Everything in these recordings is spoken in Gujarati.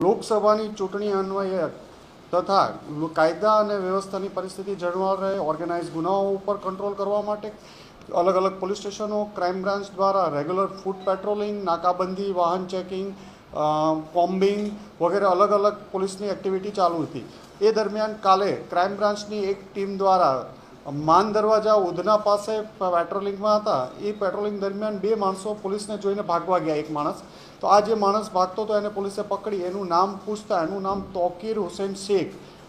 લોકસભાની ચૂંટણી અન્વયે તથા કાયદા અને વ્યવસ્થાની પરિસ્થિતિ જળવાઈ રહે ઓર્ગેનાઇઝ ગુનાઓ ઉપર કંટ્રોલ કરવા માટે અલગ અલગ પોલીસ સ્ટેશનો, ક્રાઇમ બ્રાન્ચ દ્વારા રેગ્યુલર ફૂડ પેટ્રોલિંગ, નાકાબંધી, વાહન ચેકિંગ કોમ્બિંગ વગેરે અલગ અલગ પોલીસની એક્ટિવિટી ચાલુ હતી. એ દરમિયાન કાલે ક્રાઇમ બ્રાન્ચની એક ટીમ દ્વારા માન દરવાજા ઉધના પાસે પેટ્રોલિંગમાં હતા. એ પેટ્રોલિંગ દરમિયાન બે માણસો પોલીસને જોઈને ભાગવા ગયા, એક માણસ. તો આ જે માણસ ભાગતો હતો એને પોલીસે પકડી. એનું નામ પૂછતા એનું નામ તોકીર હુસૈન શેખ.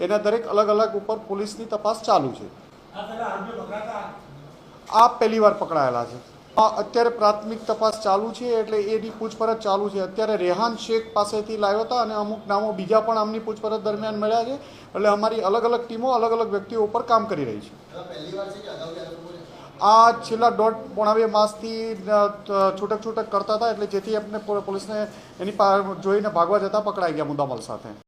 એના દરેક અલગ અલગ ઉપર પોલીસની તપાસ ચાલુ છે. આ પહેલી વાર પકડાયેલા છે. આ અત્યારે પ્રાથમિક તપાસ ચાલુ છે એટલે એની પૂછપરછ ચાલુ છે. અત્યારે રેહાન શેખ પાસેથી લાવ્યો હતા અને અમુક નામો બીજા પણ આમની પૂછપરછ દરમિયાન મળ્યા છે. એટલે અમારી અલગ અલગ ટીમો અલગ અલગ વ્યક્તિઓ ઉપર કામ કરી રહી છે. આ છેલ્લા દોઢ પોણા બે માસથી છૂટક છૂટક કરતા હતા એટલે જેથી આપણે પોલીસને એની જોઈને ભાગવા જતાં પકડાઈ ગયા મુદ્દામલ સાથે.